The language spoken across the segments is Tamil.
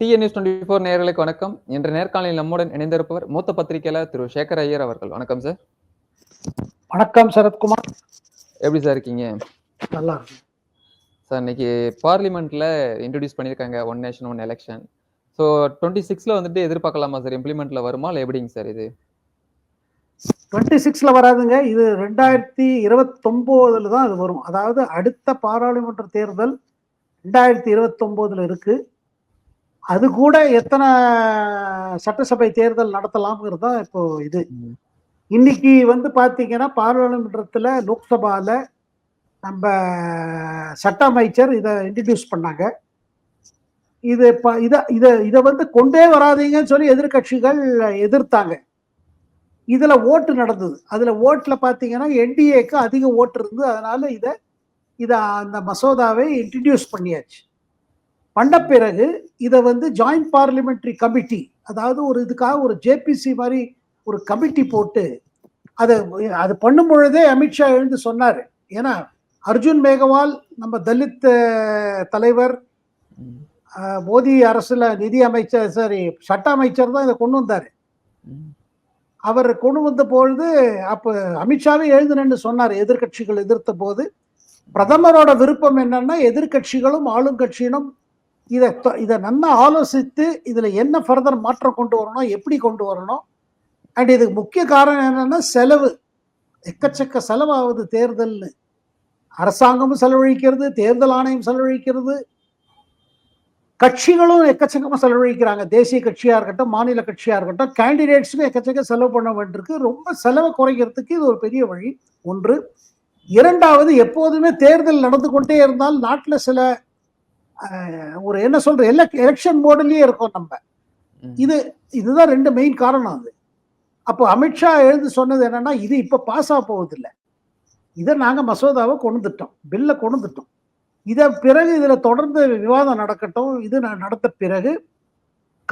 டிஎன் நியூஸ் டுவெண்ட்டி ஃபோர் நேயர்களுக்கு வணக்கம். இன்று நேர்காணலில் நம்முடன் இணைந்திருப்பவர் மூத்த பத்திரிகையாளர் திரு சேகர் ஐயர் அவர்கள். வணக்கம் சார் வணக்கம் சரத்குமார். எப்படி சார் இருக்கீங்க? நல்லா சார் இன்னைக்கு பார்லிமெண்ட்ல இன்ட்ரடியூஸ் பண்ணியிருக்காங்க one nation one election so twenty சிக்ஸ்ல வந்துட்டு எதிர்பார்க்கலாமா சார் இம்ப்ளிமெண்ட்ல வருமா இல்லை எப்படிங்க சார் இது? டுவெண்ட்டி சிக்ஸ்ல வராதுங்க. இது ரெண்டாயிரத்தி இருபத்தொம்போதுல தான் அது வரும். அதாவது அடுத்த பாராளுமன்ற தேர்தல் ரெண்டாயிரத்தி இருபத்தொம்போதுல இருக்கு. அது கூட எத்தனை சட்டசபை தேர்தல் நடத்தலாம்ங்கிறது தான் இப்போ இது. இன்னைக்கு வந்து பாத்தீங்கன்னா பாராளுமன்றத்துல லோக்சபால நம்ம சட்ட அமைச்சர் இதை இன்ட்ரடியூஸ் பண்ணாங்க. இது இத இத இதை வந்து கொண்டே வராதீங்கன்னு சொல்லி எதிர்க்கட்சிகள் எதிர்த்தாங்க. இதுல ஓட்டு நடந்தது. அதுல ஓட்டுல பாத்தீங்கன்னா என்டிஏக்கு அதிக ஓட்டு இருந்தது. அதனால இத இத அந்த மசோதாவை இன்ட்ரடியூஸ் பண்ணியாச்சு. பண்ண பிறகு இதை வந்து ஜாயிண்ட் பார்லிமெண்ட்ரி கமிட்டி அதாவது ஒரு இதுக்காக ஒரு ஜேபிசி மாதிரி ஒரு கமிட்டி போட்டு அதை அது பண்ணும் பொழுதே அமித்ஷா எழுந்து சொன்னார். ஏன்னா அர்ஜுன் மேகவால் நம்ம தலித் தலைவர் மோதி மோடி அரசுல நிதி அமைச்சர் சாரி சட்ட அமைச்சர் தான் இதை கொண்டு வந்தார். அவர் கொண்டு வந்த பொழுது அப்போ அமித்ஷாவே எழுதுனேன்னு சொன்னார் எதிர்க்கட்சிகள் எதிர்த்த போது. பிரதமரோட விருப்பம் என்னன்னா எதிர்க்கட்சிகளும் ஆளுங்கட்சியினும் இதை இதை நல்லா ஆலோசித்து இதில் என்ன ஃபர்தர் மாற்றம் கொண்டு வரணும் எப்படி கொண்டு வரணும்? அண்ட் இதுக்கு முக்கிய காரணம் என்னென்னா செலவு. எக்கச்சக்க செலவாகுது தேர்தல்னு. அரசாங்கமும் செலவழிக்கிறது தேர்தல் ஆணையம் செலவழிக்கிறது. கட்சிகளும் எக்கச்சக்கமாக செலவழிக்கிறாங்க. தேசிய கட்சியாக இருக்கட்டும் மாநில கட்சியாக இருக்கட்டும் கேண்டிடேட்ஸுக்கும் எக்கச்சக்க செலவு பண்ண வேண்டியிருக்கு. ரொம்ப செலவை குறைக்கிறதுக்கு இது ஒரு பெரிய வழி. ஒன்று. இரண்டாவது எப்போதுமே தேர்தல் நடந்து கொண்டே இருந்தால் நாட்டில் சில ஒரு என்ன சொல்ற எலெக்ஷன் மோட்லயே இருக்கோம் நம்ம. இது இதுதான் ரெண்டு மெயின் காரணம் அது. அப்போ அமித்ஷா எழுந்து சொன்னது என்னன்னா இது இப்ப பாஸ் ஆக போவதில்லை. இதை நாங்க மசோதாவை கொண்டுட்டோம் பில்ல கொண்டுட்டோம் இத பிறகு இதுல தொடர்ந்து விவாதம் நடக்கட்டும். இது ந- நடந்த பிறகு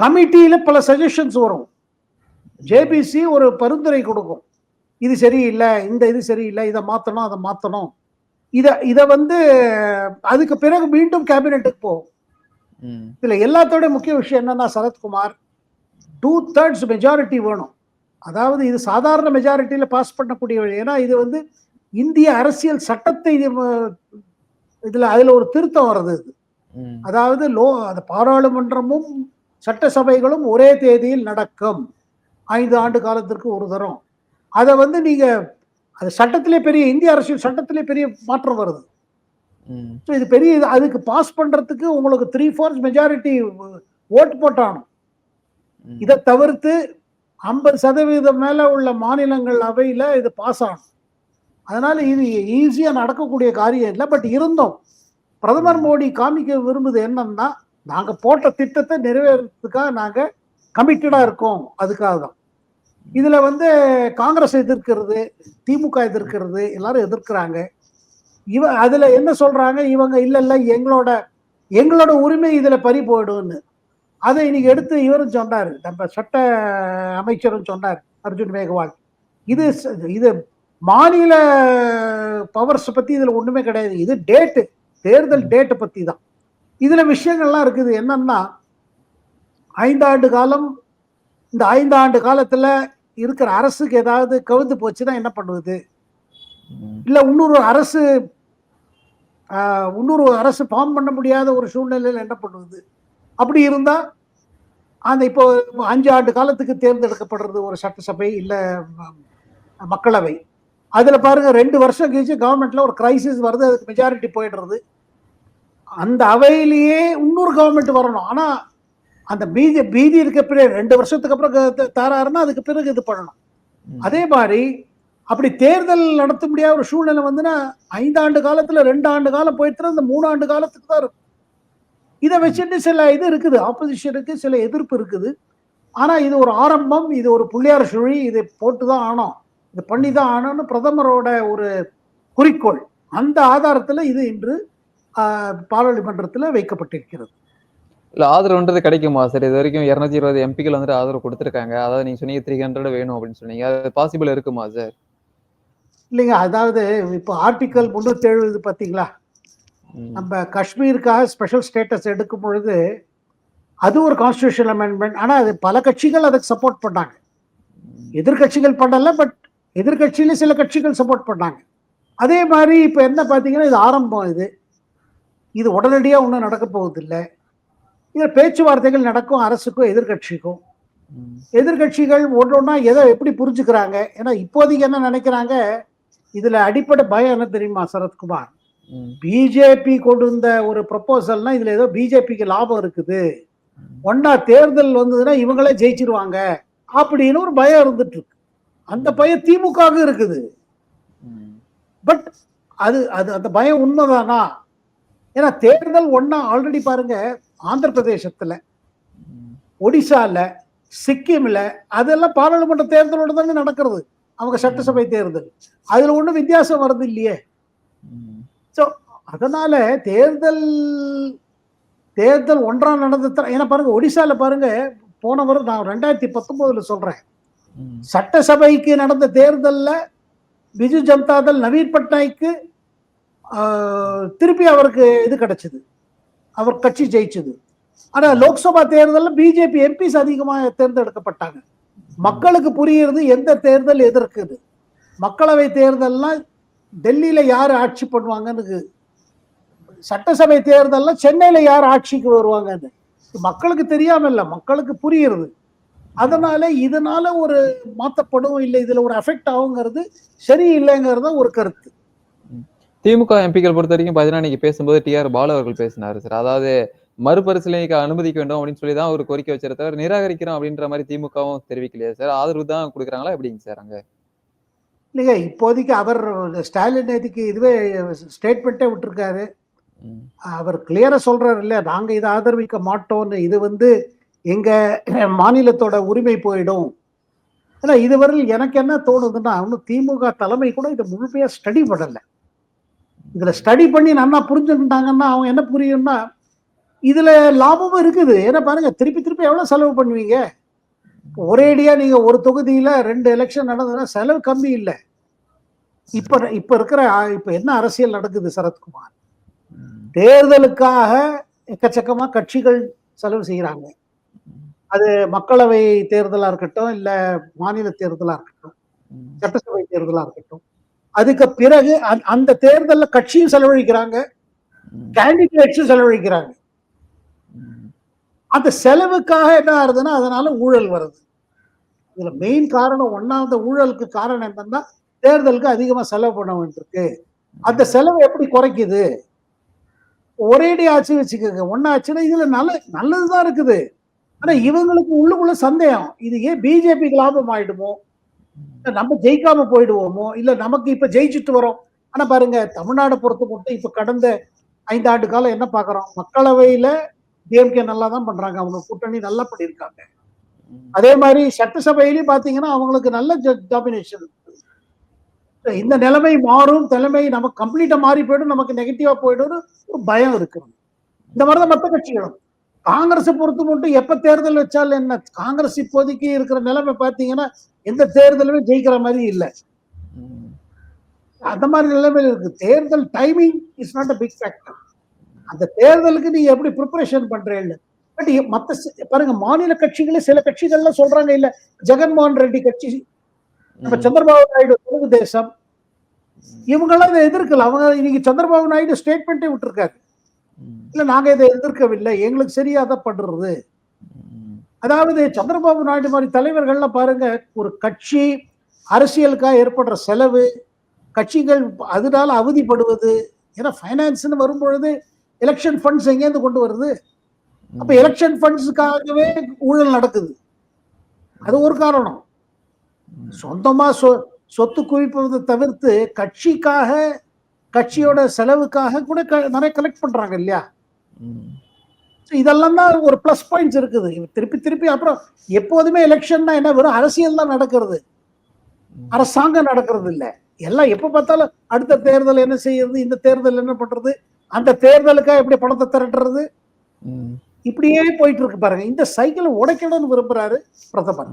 கமிட்டியில பல சஜஷன்ஸ் வரும். ஜேபிசி ஒரு பரிந்துரை கொடுக்கும். இது சரியில்லை இந்த இது சரியில்லை இதை மாத்தணும் அதை மாத்தணும். இத இத வந்து அதுக்கு பிறகு மீண்டும் கேபினெட்டுக்கு போகும். இதுல எல்லாத்தோட முக்கிய விஷயம் என்னன்னா சரத்குமார் டூ தேர்ட்ஸ் மெஜாரிட்டி வேணும். அதாவது இது சாதாரண மெஜாரிட்டியில பாஸ் பண்ணக்கூடிய ஏன்னா இது வந்து இந்திய அரசியல் சட்டத்தை இதுல அதுல ஒரு திருத்தம் வருது இது. அதாவது லோ அந்த பாராளுமன்றமும் சட்டசபைகளும் ஒரே தேதியில் நடக்கும். ஐந்து ஆண்டு காலத்திற்கு ஒரு தரம். அதை வந்து நீங்க அது சட்டத்திலே பெரிய இந்திய அரசியல் சட்டத்திலே பெரிய மாற்றம் வருது. ஸோ இது பெரிய இது அதுக்கு பாஸ் பண்றதுக்கு உங்களுக்கு த்ரீ ஃபோர்ஸ் மெஜாரிட்டி ஓட்டு போட்டாகணும் ம். இதை தவிர்த்து ஐம்பது சதவீதம் மேல உள்ள மாநிலங்கள் அவையில இது பாஸ் ஆகணும் அதனால இது ஈஸியா நடக்கக்கூடிய காரியம் இல்லை. பட் இருந்தோம். பிரதமர் மோடி காமிக்க விரும்புது என்னன்னா நாங்க போட்ட திட்டத்தை நிறைவேறதுக்காக நாங்க கமிட்டடா இருக்கோம். அதுக்காக தான் இதுல வந்து காங்கிரஸ் எதிர்க்கிறது திமுக எதிர்க்கிறது எல்லாரும் எதிர்க்கிறாங்க. இவ அதுல என்ன சொல்றாங்க? இவங்க இல்ல இல்ல எங்களோட எங்களோட உரிமை இதுல பறி போயிடும்னு. அதை இன்னைக்கு எடுத்து இவரும் சொன்னாரு. நம்ம சட்ட அமைச்சரும் சொன்னார் அர்ஜுன் மேகவால். இது இது மாநில பவர்ஸ் பத்தி இதுல ஒண்ணுமே கிடையாது. இது டேட்டு தேர்தல் டேட்டை பத்தி தான். இதுல விஷயங்கள்லாம் இருக்குது. என்னன்னா ஐந்தாண்டு காலம் இந்த ஐந்தாண்டு காலத்துல இருக்கிற அரசுக்கு ஏதாவது கவிழ்ந்து போச்சுன்னா என்ன பண்ணுவது. இல்ல இன்னொரு அரசு இன்னொரு அரசு ஃபார்ம் பண்ண முடியாத ஒரு சூழ்நிலையில் என்ன பண்ணுவது? அப்படி இருந்தா அந்த இப்போ அஞ்சு ஆண்டு காலத்துக்கு தேர்ந்தெடுக்கப்படுறது ஒரு சட்டசபை இல்ல மக்களவை. அதுல பாருங்க ரெண்டு வருஷம் கழிச்சு கவர்மெண்ட்ல ஒரு கிரைசிஸ் வருது அதுக்கு மெஜாரிட்டி போயிடுறது. அந்த அவையிலேயே இன்னொரு கவர்மெண்ட் வரணும். ஆனா அந்த மீதி மீதி இருக்க பிறகு ரெண்டு வருஷத்துக்கு அப்புறம் தாராருன்னா அதுக்கு பிறகு இது பண்ணணும். அதே மாதிரி அப்படி தேர்தல் நடத்த முடியாத ஒரு சூழ்நிலை வந்துன்னா ஐந்தாண்டு காலத்துல ரெண்டு ஆண்டு காலம் போயிட்டு அந்த மூணு ஆண்டு காலத்துக்கு தான் இருக்கும். இதை வச்சுட்டு சில இது இருக்குது. ஆப்போசிஷனுக்கு சில எதிர்ப்பு இருக்குது. ஆனா இது ஒரு ஆரம்பம் இது ஒரு புள்ளியார் சுழி இதை போட்டு தான் ஆனோம். இது பண்ணி தான் ஆனோம்னு பிரதமரோட ஒரு குறிக்கோள். அந்த ஆதாரத்துல இது இன்று பாராளுமன்றத்துல வைக்கப்பட்டிருக்கிறது. இல்ல ஆதரவுன்றது கிடைக்குமா? சார் இது வரைக்கும் இருநூத்தி இருபது எம்பிக்கள் வந்துட்டு ஆதரவு கொடுத்துருக்காங்க. அதாவது நீங்க சொன்னீங்க த்ரீ ஹண்ட்ரட் வேணும் அப்படின்னு சொன்னீங்க. அது பாசிபிள் இருக்குமா சார் இல்லைங்க அதாவது இப்போ ஆர்டிக்கல் முன்னூத்தி எழுபது பார்த்தீங்களா. நம்ம காஷ்மீருக்காக ஸ்பெஷல் ஸ்டேட்டஸ் எடுக்கும் பொழுது அது ஒரு கான்ஸ்டியூஷன் அமெண்ட்மெண்ட் ஆனா அது பல கட்சிகள் அதுக்கு சப்போர்ட் பண்ணாங்க. எதிர்க்கட்சிகள் பண்ணல பட் எதிர்க்கட்சியில சில கட்சிகள் சப்போர்ட் பண்ணாங்க. அதே மாதிரி இப்ப என்ன பாத்தீங்கன்னா இது ஆரம்பம் இது. இது உடனடியா ஒன்றும் நடக்க போகுது இல்லை இதில் பேச்சுவார்த்தைகள் நடக்கும் அரசுக்கும் எதிர்க்கட்சிக்கும் ம். எதிர்க்கட்சிகள் ஒன்றொன்னா எதை எப்படி புரிஞ்சுக்கிறாங்க? ஏன்னா இப்போதைக்கு என்ன நினைக்கிறாங்க? இதுல அடிப்படை பயம் என்ன தெரியுமா சரத்குமார். பிஜேபி கொண்டு வந்த ஒரு ப்ரொபோசல்னா இதுல ஏதோ பிஜேபிக்கு லாபம் இருக்குது. ஒன்னா தேர்தல் வந்ததுன்னா இவங்களே ஜெயிச்சிருவாங்க. அப்படின்னு ஒரு பயம் இருந்துட்டு இருக்கு அந்த பயம் திமுகவுக்கு இருக்குது. பட் அது அது அந்த பயம் உண்மைதானா? ஏன்னா தேர்தல் ஒன்னா ஆல்ரெடி பாருங்க ஆந்திர பிரதேசத்துல ம். ஒடிசால சிக்கிம்ல அதெல்லாம் பாராளுமன்ற தேர்தலோட தானே நடக்கிறது அவங்க சட்டசபை தேர்தல் அதுல ஒண்ணும் வித்தியாசம் வருது இல்லையே ம். அதனால தேர்தல் தேர்தல் ஒன்றாம் நடந்த ஏன்னா பாருங்க ஒடிசால பாருங்க போன வருடம் நான் ரெண்டாயிரத்தி பத்தொன்பதுல சொல்றேன் ம். சட்டசபைக்கு நடந்த தேர்தல்ல பிஜு ஜனதாதள் நவீன் பட்நாய்க்கு திருப்பி அவருக்கு இது கிடைச்சது அவர் கட்சி ஜெயிச்சது. ஆனா லோக்சபா தேர்தலில் பிஜேபி எம்பிஸ் அதிகமாக தேர்ந்தெடுக்கப்பட்டாங்க. மக்களுக்கு புரியுறது எந்த தேர்தல் எதிர்க்குது மக்களவை தேர்தல்லாம் டெல்லியில யார் ஆட்சி பண்ணுவாங்கன்னு சட்டசபை தேர்தல்ல சென்னையில யார் ஆட்சிக்கு வருவாங்கன்னு. மக்களுக்கு தெரியாம இல்ல மக்களுக்கு புரியுறது. அதனால இதனால ஒரு மாத்தப்படும் இல்லை இதுல ஒரு அஃபெக்ட் ஆகுங்கிறது சரியில்லைங்கிறது ஒரு கருத்து. திமுக எம்பிக்கள் பொறுத்த வரைக்கும் பாத்தீங்கன்னா நீங்க பேசும்போது டிஆர் பாலு அவர்கள் பேசினாரு சார். அதாவது மறுபரிசீலனைக்கு அனுமதிக்க வேண்டும் அப்படின்னு சொல்லி தான் ஒரு கோரிக்கை வச்சிருந்த தவிர நிராகரிக்கிறோம் அப்படின்ற மாதிரி திமுகவும் தெரிவிக்கலையா சார். ஆதரவு தான் கொடுக்குறாங்களா எப்படிங்க சார் அங்க? இல்லைங்க இப்போதைக்கு அவர் ஸ்டாலின் நேற்றுக்கு இதுவே ஸ்டேட்மெண்ட்டே விட்டுருக்காரு. அவர் கிளியரா சொல்றாரு இல்ல நாங்க இதை ஆதரவிக்க மாட்டோம்னு. இது வந்து எங்க மாநிலத்தோட உரிமை போயிடும். ஏன்னா இதுவரையில் எனக்கு என்ன தோணுதுன்னா இன்னும் திமுக தலைமை கூட இதை முழுமையா ஸ்டடி பண்ணல. இதில் ஸ்டடி பண்ணி நல்லா புரிஞ்சுக்கிட்டாங்கன்னா அவங்க என்ன புரியும்னா இதில் லாபமும் இருக்குது. ஏன்னா பாருங்கள் திருப்பி திருப்பி எவ்வளோ செலவு பண்ணுவீங்க? ஒரேடியாக நீங்கள் ஒரு தொகுதியில் ரெண்டு எலெக்ஷன் நடந்ததுன்னா செலவு கம்மி இல்லை. இப்போ இப்போ இருக்கிற இப்போ என்ன அரசியல் நடக்குது சரத்குமார்? தேர்தலுக்காக எக்கச்சக்கமாக கட்சிகள் செலவு செய்கிறாங்க அது மக்களவை தேர்தலாக இருக்கட்டும் இல்லை மாநில தேர்தலாக இருக்கட்டும் சட்டசபை தேர்தலாக இருக்கட்டும். அதுக்கு பிறகு அந்த- அந்த கட்சியும் செலவழிக்கிறாங்க கேண்டிடேட்ஸும் செலவழிக்கிறாங்க. அந்த செலவுக்காக என்ன ஆகுதுன்னா அதனால ஊழல் வருது. இதுல மெயின் காரணம் ஒன்னாவது ஊழலுக்கு காரணம் என்னன்னா தேர்தலுக்கு அதிகமா செலவு பண்ண வேண்டியிருக்கு. அந்த செலவு எப்படி குறைக்குது? ஒரேடி ஆச்சு வச்சுக்கோங்க. ஒன்னா ஆச்சுன்னா இதுல நல்ல நல்லதுதான் இருக்குது. ஆனா இவங்களுக்கு உள்ளுக்குள்ள சந்தேகம். இது ஏன் பிஜேபிக்கு லாபம் ஆயிடுமோ நம்ம ஜெயிக்காம போயிடுவோமோ? இல்ல நமக்கு இப்ப ஜெயிச்சுட்டு வரோம். ஆனா பாருங்க தமிழ்நாடு பொறுத்த மட்டும் இப்ப கடந்த ஐந்து ஆண்டு காலம் என்ன பாக்குறோம்? மக்களவையில டிஎம்கே நல்லா தான் பண்றாங்க. அவங்க கூட்டணி நல்லா பண்ணியிருக்காங்க. அதே மாதிரி சட்டசபையிலையும் பாத்தீங்கன்னா அவங்களுக்கு நல்ல டாமினேஷன் இந்த நிலைமை மாறும். தலைமை நமக்கு கம்ப்ளீட்டா மாறி போயிடும். நமக்கு நெகட்டிவா போயிடும் ஒரு பயம் இருக்கு. இந்த மாதிரிதான் மற்ற கட்சிகளும். காங்கிரஸை பொறுத்து மட்டும் எப்ப தேர்தல் வச்சாலும் என்ன காங்கிரஸ் இப்போதைக்கு இருக்கிற நிலைமை பாத்தீங்கன்னா எந்த தேர்தலுமே ஜெயிக்கிற மாதிரி இல்லை. அந்த மாதிரி நிலைமையில இருக்கு தேர்தல் timing is not a big factor அந்த தேர்தலுக்கு நீங்க எப்படி ப்ரிப்பரேஷன் பண்றீங்க பட் மத்த பாருங்க மாநில கட்சிகளே சில கட்சிகள்லாம் சொல்றாங்க இல்ல ஜெகன்மோகன் ரெட்டி கட்சி நம்ம. சந்திரபாபு நாயுடு தெலுங்கு தேசம் இவங்கெல்லாம் இதை எதிர்க்கல அவங்க இன்னைக்கு சந்திரபாபு நாயுடு ஸ்டேட்மெண்ட்டே விட்டுருக்காரு. இல்ல நாங்க இதை எதிர்க்கவில்லை. எங்களுக்கு சரியா தான் பண்றது ம். அதாவது சந்திரபாபு நாயுடு மாதிரி தலைவர்கள்லாம் பாருங்க ஒரு கட்சி அரசியலுக்காக ஏற்படுற செலவு கட்சிகள் அதனால அவதிப்படுவது ஏன்னா ஃபைனான்ஸ்னு வரும்பொழுது எலெக்ஷன் ஃபண்ட்ஸ் எங்கேருந்து கொண்டு வருது? அப்ப எலெக்ஷன் ஃபண்ட்ஸுக்காகவே ஊழல் நடக்குது. அது ஒரு காரணம். சொந்தமா சொ சொத்து குவிப்பதை தவிர்த்து கட்சிக்காக கட்சியோட செலவுக்காக கூட நிறைய கலெக்ட் பண்றாங்க இல்லையா? இதெல்லாம் தான் ஒரு ப்ளஸ் பாயிண்ட்ஸ் இருக்குது. திருப்பி திருப்பி அப்புறம் எப்போதுமே எலெக்ஷன்னா என்ன? வெறும் அரசியல் தான் நடக்கிறது. அரசாங்கம் நடக்கிறது இல்ல. எல்லாம் எப்ப பார்த்தாலும் அடுத்த தேர்தல் என்ன செய்யறது இந்த தேர்தல் என்ன பண்றது அந்த தேர்தலுக்காக எப்படி பணத்தை திரட்டுறது. இப்படியே போயிட்டு இருக்கு பாருங்க. இந்த சைக்கிளை உடைக்கணும்னு விரும்புறாரு பிரதமர்.